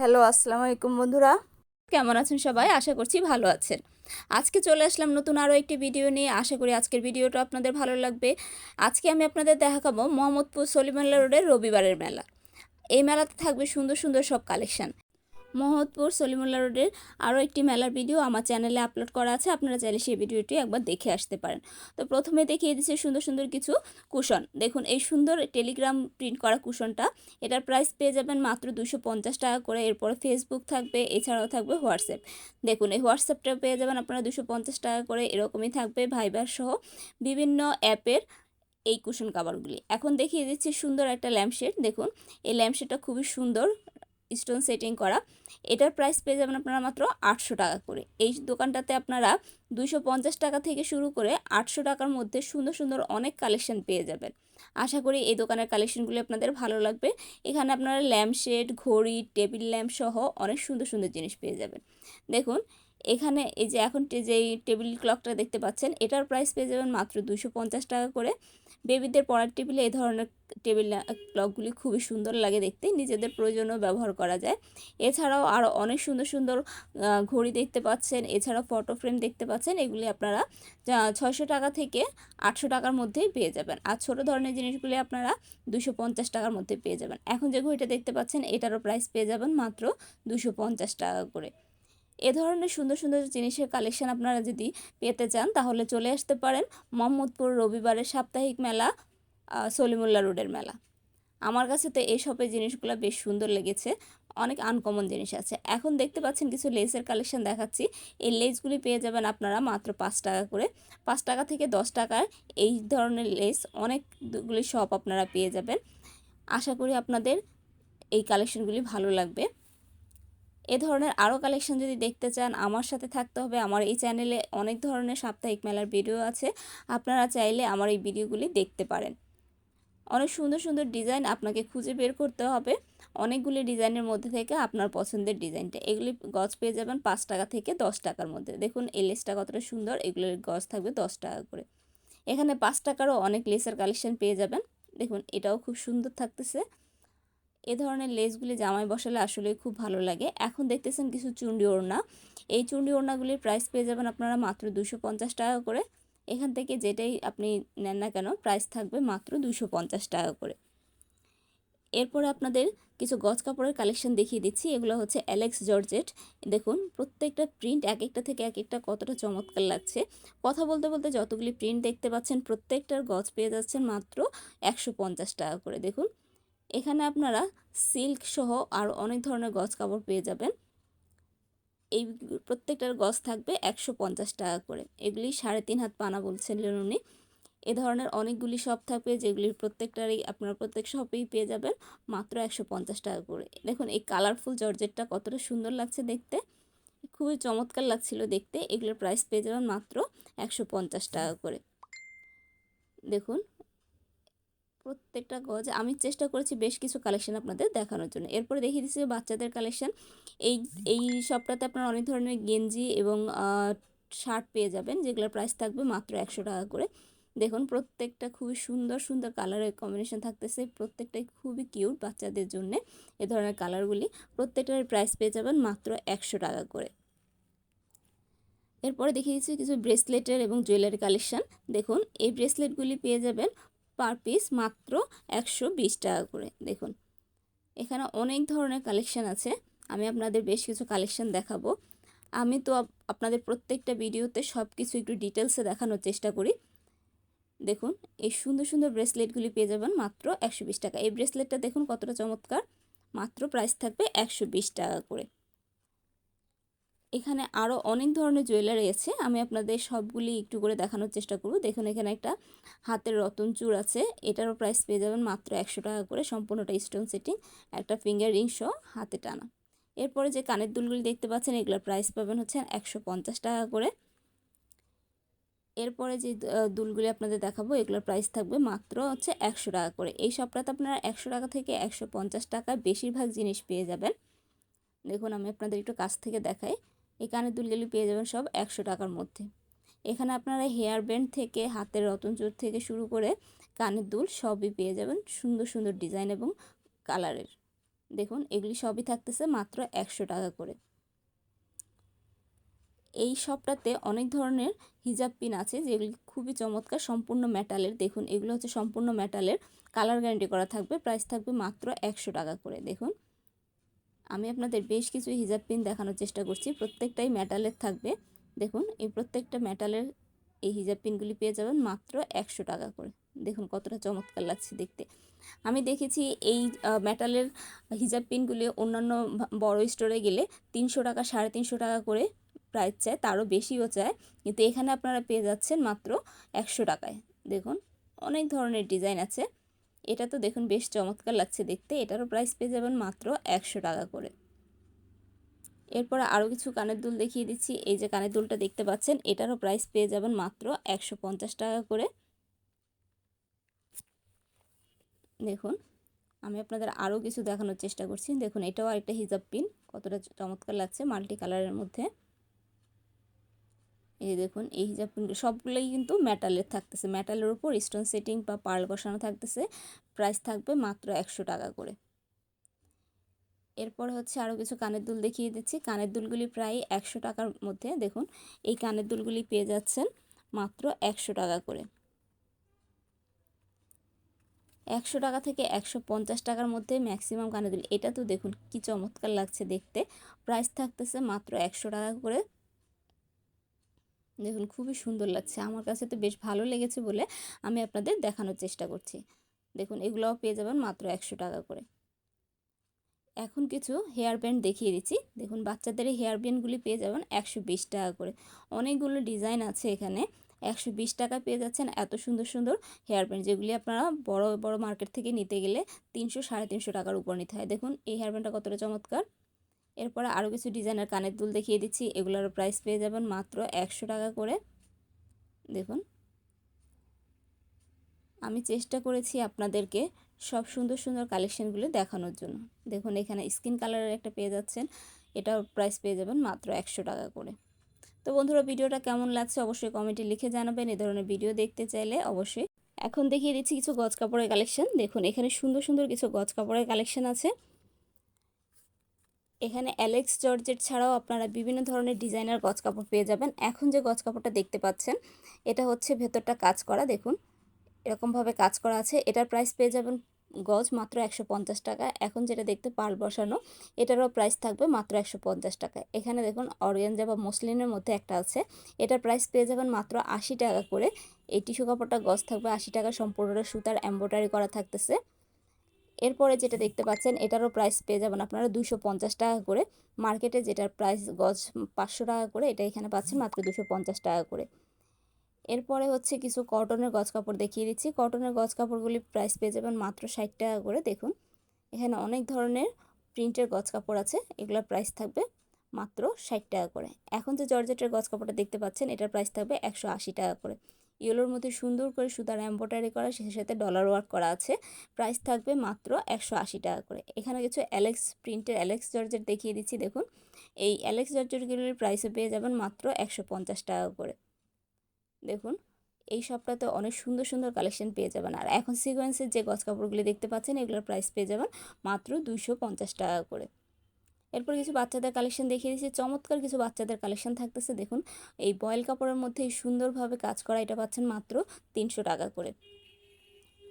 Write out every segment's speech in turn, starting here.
Hello, আসসালামু আলাইকুম বন্ধুরা। কেমন আছেন সবাই? আশা করছি ভালো আছেন। আজকে চলে আসলাম নতুন আরও একটি ভিডিও নিয়ে। আশা করি আজকের ভিডিওটা আপনাদের ভালো লাগবে। আজকে আমি আপনাদের দেখাবো মোহাম্মদপুর সলিমাল্লা রোডের রবিবারের মেলা। এই মেলাতে থাকবে সুন্দর সুন্দর সব কালেকশান মোহাম্মদপুর সলিমুল্লা রোডের আরও একটি মেলার ভিডিও আমার চ্যানেলে আপলোড করা আছে। আপনারা চাইলে সেই ভিডিওটি একবার দেখে আসতে পারেন। তো প্রথমে দেখিয়ে দিচ্ছে সুন্দর সুন্দর কিছু কুশন। দেখুন, এই সুন্দর টেলিগ্রাম প্রিন্ট করা কুশনটা, এটার প্রাইস পেয়ে যাবেন মাত্র দুশো টাকা করে। এরপরে ফেসবুক থাকবে, এছাড়াও থাকবে হোয়াটসঅ্যাপ। দেখুন, এই হোয়াটসঅ্যাপটা পেয়ে যাবেন আপনারা দুশো টাকা করে, এরকমই থাকবে ভাইবার সহ বিভিন্ন অ্যাপের এই কুশন কাভারগুলি এখন দেখিয়ে দিচ্ছি সুন্দর একটা ল্যাম্পশেড দেখুন, এই ল্যাম্পশেডটা খুবই সুন্দর স্টোন সেটিং করা, এটার প্রাইস পেয়ে যাবেন আপনারা মাত্র আটশো টাকা করে। এই দোকানটাতে আপনারা দুশো পঞ্চাশ টাকা থেকে শুরু করে আটশো টাকার মধ্যে সুন্দর সুন্দর অনেক কালেকশন পেয়ে যাবেন। আশা করি এই দোকানের কালেকশনগুলি আপনাদের ভালো লাগবে। এখানে আপনারা ল্যাম্পশেড ঘড়ি টেবিল ল্যাম্প সহ অনেক সুন্দর সুন্দর জিনিস পেয়ে যাবেন। দেখুন এখানে এই যে এখন যে টেবিল ক্লকটা দেখতে পাচ্ছেন, এটার প্রাইস পেয়ে যাবেন মাত্র দুশো পঞ্চাশ টাকা করে। বেবিদের পড়ার টেবিলে এই ধরনের টেবিল ক্লকগুলি খুবই সুন্দর লাগে দেখতে, নিজেদের প্রয়োজনেও ব্যবহার করা যায়। এছাড়াও আরও অনেক সুন্দর সুন্দর ঘড়ি দেখতে পাচ্ছেন, এছাড়াও ফটো ফ্রেম দেখতে পাচ্ছেন, এগুলি আপনারা ছয়শো টাকা থেকে আটশো টাকার মধ্যেই পেয়ে যাবেন। আর ছোটো ধরনের জিনিসগুলি আপনারা দুশো পঞ্চাশ টাকার মধ্যে পেয়ে যাবেন। এখন যে ঘড়িটা দেখতে পাচ্ছেন, এটারও প্রাইস পেয়ে যাবেন মাত্র দুশো পঞ্চাশ টাকা করে। এ ধরনের সুন্দর সুন্দর জিনিসের কালেকশন আপনারা যদি পেতে চান, তাহলে চলে আসতে পারেন মোহাম্মদপুর রবিবারের সাপ্তাহিক মেলা সলিমুল্লা রোডের মেলা। আমার কাছে তো এই শপের জিনিসগুলো বেশ সুন্দর লেগেছে, অনেক আনকমন জিনিস আছে। এখন দেখতে পাচ্ছেন কিছু লেসের কালেকশন দেখাচ্ছি। এই লেসগুলি পেয়ে যাবেন আপনারা মাত্র পাঁচ টাকা করে। পাঁচ টাকা থেকে দশ টাকার এই ধরনের লেস অনেকগুলি শপ আপনারা পেয়ে যাবেন। আশা করি আপনাদের এই কালেকশনগুলি ভালো লাগবে। এ ধরনের আরও কালেকশন যদি দেখতে চান, আমার সাথে থাকতে হবে। আমার এই চ্যানেলে অনেক ধরনের সাপ্তাহিক মেলার ভিডিও আছে। আপনারা চাইলে আমার এই ভিডিওগুলি দেখতে পারেন। অনেক সুন্দর সুন্দর ডিজাইন আপনাকে খুঁজে বের করতে হবে। অনেকগুলি ডিজাইনের মধ্যে থেকে আপনার পছন্দের ডিজাইনটা এগুলি গজ পেয়ে যাবেন পাঁচ টাকা থেকে দশ টাকার মধ্যে। দেখুন, এই লেসটা কতটা সুন্দর। এগুলোর গজ থাকবে দশ টাকা করে। এখানে পাঁচ টাকারও অনেক লেসের কালেকশন পেয়ে যাবেন। দেখুন, এটাও খুব সুন্দর থাকতেছে। এ ধরনের লেসগুলি জামায় বসালে আসলে খুব ভালো লাগে। এখন দেখতেছেন কিছু চুন্ডি ওড়না। এই চুন্ডি ওড়নাগুলির প্রাইস পেয়ে যাবেন আপনারা মাত্র দুশো পঞ্চাশ টাকা করে। এখান থেকে যেটাই আপনি নেন না কেন প্রাইস থাকবে মাত্র দুশো পঞ্চাশ টাকা করে। এরপরে আপনাদের কিছু গজ কাপড়ের কালেকশন দেখিয়ে দিচ্ছি। এগুলো হচ্ছে অ্যালেক্স জর্জেট দেখুন, প্রত্যেকটা প্রিন্ট এক একটা থেকে এক একটা কতটা চমৎকার লাগছে। কথা বলতে বলতে যতগুলি প্রিন্ট দেখতে পাচ্ছেন, প্রত্যেকটার গজ পেয়ে যাচ্ছেন মাত্র একশো পঞ্চাশ টাকা করে। দেখুন এখানে আপনারা সিল্ক সহ আর অনেক ধরনের গজ কাপড় পেয়ে যাবেন। এই প্রত্যেকটার গজ থাকবে একশো পঞ্চাশ টাকা করে। এগুলি সাড়ে তিন হাত পানা বলছিলেন উনি এ ধরনের অনেকগুলি শপ থাকবে যেগুলির প্রত্যেকটারই আপনারা প্রত্যেক শপেই পেয়ে যাবেন মাত্র একশো পঞ্চাশ টাকা করে। দেখুন, এই কালারফুল জর্জেটটা কতটা সুন্দর লাগছে দেখতে। খুবই চমৎকার লাগছিল দেখতে। এগুলোর প্রাইস পেয়ে যাবেন মাত্র একশো পঞ্চাশ টাকা করে। দেখুন প্রত্যেকটা গজ, আমি চেষ্টা করেছি বেশ কিছু কালেকশন আপনাদের দেখানোর জন্য। এরপরে দেখিয়ে দিচ্ছি বাচ্চাদের কালেকশন এই এই শপটাতে আপনারা অনেক ধরনের গেঞ্জি এবং শার্ট পেয়ে যাবেন, যেগুলোর প্রাইস থাকবে মাত্র একশো টাকা করে। দেখুন, প্রত্যেকটা খুবই সুন্দর সুন্দর কালারের কম্বিনেশন থাকতেছে। প্রত্যেকটাই খুবই কিউট বাচ্চাদের জন্য এ ধরনের কালারগুলি প্রত্যেকটার প্রাইস পেয়ে যাবেন মাত্র একশো টাকা করে। এরপরে দেখিয়ে দিচ্ছি কিছু ব্রেসলেটের এবং জুয়েলারি কালেকশন দেখুন, এই ব্রেসলেটগুলি পেয়ে যাবেন পার পিস মাত্র একশো বিশ টাকা করে। দেখুন, এখানে অনেক ধরনের কালেকশান আছে। আমি আপনাদের বেশ কিছু কালেকশান দেখাবো। আমি তো আপনাদের প্রত্যেকটা ভিডিওতে সব কিছু একটু ডিটেলসে দেখানোর চেষ্টা করি। দেখুন, এই সুন্দর সুন্দর ব্রেসলেটগুলি পেয়ে যাবেন মাত্র একশো বিশ টাকা। এই ব্রেসলেটটা দেখুন কতটা চমৎকার। মাত্র প্রাইস থাকবে একশো বিশ টাকা করে। এখানে আরও অনেক ধরনের জুয়েলারি আছে। আমি আপনাদের সবগুলি একটু করে দেখানোর চেষ্টা করব। দেখুন, এখানে একটা হাতের রতন চূড় আছে। এটারও প্রাইস পেয়ে যাবেন মাত্র একশো টাকা করে। সম্পূর্ণটা স্টোন সেটিং একটা ফিঙ্গার রিং সহ হাতে টানা। এরপরে যে কানের দুলগুলি দেখতে পাচ্ছেন, এগুলোর প্রাইস পাবেন হচ্ছে একশো পঞ্চাশ টাকা করে। এরপরে যে দুলগুলি আপনাদের দেখাবো, এগুলোর প্রাইস থাকবে মাত্র হচ্ছে একশো টাকা করে। এই সবটাতে আপনারা একশো টাকা থেকে একশো পঞ্চাশ টাকা বেশিরভাগ জিনিস পেয়ে যাবেন। দেখুন, আমি আপনাদের একটু কাছ থেকে দেখাই। এই কানের দুলগুলি পেয়ে যাবেন সব একশো টাকার মধ্যে। এখানে আপনারা হেয়ার ব্যান্ড থেকে, হাতের রতনচুর থেকে শুরু করে কানের দুল সবই পেয়ে যাবেন সুন্দর সুন্দর ডিজাইন এবং কালারের দেখুন, এগুলি সবই থাকতেছে মাত্র একশো টাকা করে। এই শপটাতে অনেক ধরনের হিজাব পিন আছে যেগুলি খুবই চমৎকার, সম্পূর্ণ মেটালের দেখুন, এগুলো হচ্ছে সম্পূর্ণ মেটালের কালার গ্যারান্টি করা থাকবে প্রাইস থাকবে মাত্র একশো টাকা করে। দেখুন আমি আপনাদের বেশ কিছু হিজাব পিন দেখানোর চেষ্টা করছি। প্রত্যেকটাই মেটালের থাকবে। দেখুন, এই প্রত্যেকটা মেটালের এই হিজাব পিনগুলি পেয়ে যাবেন মাত্র একশো টাকা করে। দেখুন, কতটা চমৎকার লাগছে দেখতে। আমি দেখেছি এই মেটালের হিজাব পিনগুলি অন্যান্য বড় স্টোরে গেলে তিনশো টাকা, সাড়ে তিনশো টাকা করে প্রাইস চায়, তারও বেশিও চায়। কিন্তু এখানে আপনারা পেয়ে যাচ্ছেন মাত্র একশো টাকায়। দেখুন, অনেক ধরনের ডিজাইন আছে। এটা তো দেখুন বেশ চমৎকার লাগছে দেখতে। এটারও প্রাইস পেয়ে যাবেন মাত্র একশো টাকা করে। এরপর আরও কিছু কানের দুল দেখিয়ে দিচ্ছি। এই যে কানের দুলটা দেখতে পাচ্ছেন, এটারও প্রাইস পেয়ে যাবেন মাত্র একশো পঞ্চাশ টাকা করে। দেখুন, আমি আপনাদের আরও কিছু দেখানোর চেষ্টা করছি। দেখুন, এটাও আরেকটা হিজাব পিন। কতটা চমৎকার লাগছে মাল্টি কালারের মধ্যে। এই যে দেখুন, এই হিজাব সবগুলোই কিন্তু মেটালের থাকতেছে। মেটালের উপর স্টোন সেটিং বা পার্ল বসানো থাকতেছে। প্রাইস থাকবে মাত্র একশো টাকা করে। এরপর হচ্ছে আরও কিছু কানের দুল দেখিয়ে দিচ্ছি। কানের দুলগুলি প্রায় একশো টাকার মধ্যে। দেখুন, এই কানের দুলগুলি পেয়ে যাচ্ছেন মাত্র একশো টাকা করে। একশো টাকা থেকে একশো পঞ্চাশ টাকার মধ্যে ম্যাক্সিমাম কানের দুল। এটা তো দেখুন, কি চমৎকার লাগছে দেখতে। প্রাইস থাকতেছে মাত্র একশো টাকা করে। দেখুন, খুবই সুন্দর লাগছে। আমার কাছে তো বেশ ভালো লেগেছে বলে আমি আপনাদের দেখানোর চেষ্টা করছি। দেখুন, এগুলোও পেয়ে যাবেন মাত্র একশো টাকা করে। এখন কিছু হেয়ার ব্যান্ড দেখিয়ে দিচ্ছি। দেখুন, বাচ্চাদের এই হেয়ার ব্যান্ডগুলি পেয়ে যাবেন একশো বিশ টাকা করে। অনেকগুলো ডিজাইন আছে এখানে। একশো বিশ টাকা পেয়ে যাচ্ছেন এত সুন্দর সুন্দর হেয়ার ব্যান্ড, যেগুলি আপনারা বড় বড় মার্কেট থেকে নিতে গেলে তিনশো, সাড়ে তিনশো টাকার উপর নিতে হয়। দেখুন, এই হেয়ার ব্যান্ডটা কতটা চমৎকার। এরপরে আরও কিছু ডিজাইনের কানের দুল দেখিয়ে দিচ্ছি। এগুলোর প্রাইস পেয়ে যাবেন মাত্র একশো টাকা করে। দেখুন। আমি চেষ্টা করেছি আপনাদেরকে সব সুন্দর সুন্দর কালেকশানগুলো দেখানোর জন্য। দেখুন, এখানে স্কিন কালারের একটা পেয়ে যাচ্ছেন। এটার প্রাইস পেয়ে যাবেন মাত্র একশো টাকা করে। তো বন্ধুরা, ভিডিওটা কেমন লাগছে অবশ্যই কমেন্টে লিখে জানাবেন। এ ধরনের ভিডিও দেখতে চাইলে অবশ্যই। এখন দেখিয়ে দিচ্ছি কিছু গজ কাপড়ের কালেকশন দেখুন, এখানে সুন্দর সুন্দর কিছু গজ কাপড়ের কালেকশন আছে। এখানে অ্যালেক্স জর্জেট ছাড়াও আপনারা বিভিন্ন ধরনের ডিজাইনার গজ কাপড় পেয়ে যাবেন। এখন যে গজ কাপড়টা দেখতে পাচ্ছেন, এটা হচ্ছে ভেতরটা কাজ করা, দেখুন। এরকমভাবে কাজ করা আছে। এটার প্রাইস পেয়ে যাবেন গজ মাত্র একশো পঞ্চাশ টাকা। এখন যেটা দেখতে পাল বসানো, এটারও প্রাইস থাকবে মাত্র একশো পঞ্চাশ টাকা। এখানে দেখুন অর্গেনজা বা মসলিনের মধ্যে একটা আছে। এটার প্রাইস পেয়ে যাবেন মাত্র আশি টাকা করে। এই টিস্যু কাপড়টা গজ থাকবে, আশি টাকা সম্পূর্ণটা সুতার এম্ব্রয়ডারি করা থাকতেছে। এরপরে যেটা দেখতে পাচ্ছেন, এটারও প্রাইস পেয়ে যাবেন আপনারা দুশো পঞ্চাশ টাকা করে। মার্কেটে যেটার প্রাইস গজ পাঁচশো টাকা করে, এটা এখানে পাচ্ছেন মাত্র দুশো পঞ্চাশ টাকা করে। এরপরে হচ্ছে কিছু কটনের গজ কাপড় দেখিয়ে দিচ্ছি। কটনের গজ কাপড়গুলি প্রাইস পেয়ে যাবেন মাত্র ষাট টাকা করে। দেখুন, এখানে অনেক ধরনের প্রিন্টের গজ কাপড় আছে, এগুলোর প্রাইস থাকবে মাত্র ষাট টাকা করে। এখন যে জর্জেটের গজ কাপড়টা দেখতে পাচ্ছেন, এটার প্রাইস থাকবে একশো আশি টাকা করে। ইয়েলোর মধ্যে সুন্দর করে সুতার এম্ব্রয়ডারি করা সে সাথে ডলার ওয়ার্ক করা আছে। প্রাইস থাকবে মাত্র একশো আশি টাকা করে। এখানে কিছু অ্যালেক্স প্রিন্টের অ্যালেক্স জর্জেট দেখিয়ে দিচ্ছি, দেখুন। এই অ্যালেক্স জর্জেটগুলির প্রাইসে পেয়ে যাবেন মাত্র একশো পঞ্চাশ টাকা করে। দেখুন, এই সবটাতে অনেক সুন্দর সুন্দর কালেকশন পেয়ে যাবেন। আর এখন সিকোয়েন্সের যে গজ কাপড়গুলি দেখতে পাচ্ছেন, এগুলোর প্রাইস পেয়ে যাবেন মাত্র দুইশো পঞ্চাশ টাকা করে। এরপর কিছু বাচ্চাদের কালেকশন দেখিয়ে দিচ্ছি চমৎকার কিছু বাচ্চাদের কালেকশন থাকতেছে। দেখুন, এই বয়েল কাপড়ের মধ্যে সুন্দরভাবে কাজ করা এটা পাচ্ছেন মাত্র তিনশো টাকা করে।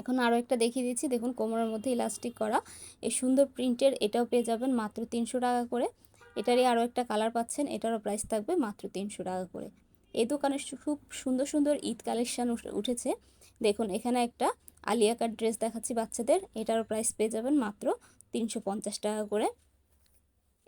এখন আরও একটা দেখিয়ে দিচ্ছি। দেখুন, কোমরের মধ্যে ইলাস্টিক করা। এই সুন্দর প্রিন্টের এটাও পেয়ে যাবেন মাত্র তিনশো টাকা করে। এটারই আরও একটা কালার পাচ্ছেন। এটারও প্রাইস থাকবে মাত্র তিনশো টাকা করে। এই দোকানে খুব সুন্দর সুন্দর ঈদ কালেকশান উঠেছে। দেখুন, এখানে একটা আলিয়াকার ড্রেস দেখাচ্ছি বাচ্চাদের। এটারও প্রাইস পেয়ে যাবেন মাত্র তিনশো পঞ্চাশ টাকা করে।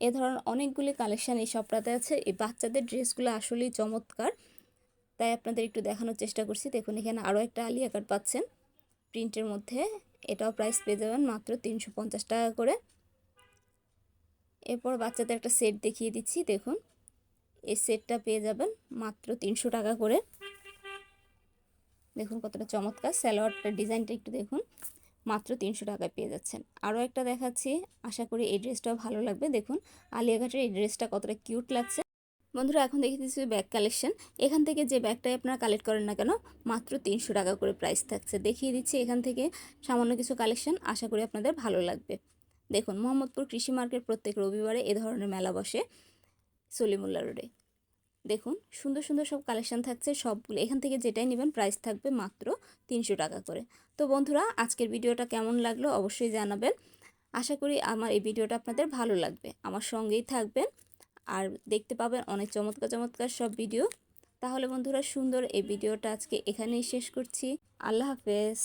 এ ধরনের অনেকগুলি কালেকশান এই শপটাতে আছে। এই বাচ্চাদের ড্রেসগুলো আসলেই চমৎকার। তাই আপনাদের একটু দেখানোর চেষ্টা করছি। দেখুন, এখানে আরও একটা আলিয়া কাট পাচ্ছেন। প্রিন্টের মধ্যে এটাও প্রাইস পেয়ে যাবেন মাত্র তিনশো পঞ্চাশ টাকা করে। এরপর বাচ্চাদের একটা সেট দেখিয়ে দিচ্ছি। দেখুন, এই সেটটা পেয়ে যাবেন মাত্র তিনশো টাকা করে। দেখুন কতটা চমৎকার। স্যালোয়ারটার ডিজাইনটা একটু দেখুন। মাত্র তিনশো টাকায় পেয়ে যাচ্ছেন। আরও একটা দেখাচ্ছি। আশা করি এই ড্রেসটাও ভালো লাগবে। দেখুন, আলিয়াঘাটের এই ড্রেসটা কতটা কিউট লাগছে। বন্ধুরা, এখন দেখে দিচ্ছি ব্যাগ কালেকশন। এখান থেকে যে ব্যাগটাই আপনারা কালেক্ট করেন না কেন, মাত্র তিনশো টাকা করে প্রাইস থাকছে। দেখিয়ে দিচ্ছি এখান থেকে সামান্য কিছু কালেকশন। আশা করি আপনাদের ভালো লাগবে। দেখুন, মোহাম্মদপুর কৃষি মার্কেট প্রত্যেক রবিবারে এ ধরনের মেলা বসে সলিমুল্লা রোডে। দেখুন, সুন্দর সুন্দর সব কালেকশন থাকছে, সবগুলো। এখান থেকে যেটাই নেবেন প্রাইস থাকবে মাত্র তিনশো টাকা করে। তো বন্ধুরা, আজকের ভিডিওটা কেমন লাগল অবশ্যই জানাবেন। আশা করি আমার এই ভিডিওটা আপনাদের ভালো লাগবে। আমার সঙ্গেই থাকবেন আর দেখতে পাবেন অনেক চমৎকার চমৎকার সব ভিডিও তাহলে বন্ধুরা, সুন্দর এই ভিডিওটা আজকে এখানেই শেষ করছি। আল্লাহ হাফেজ।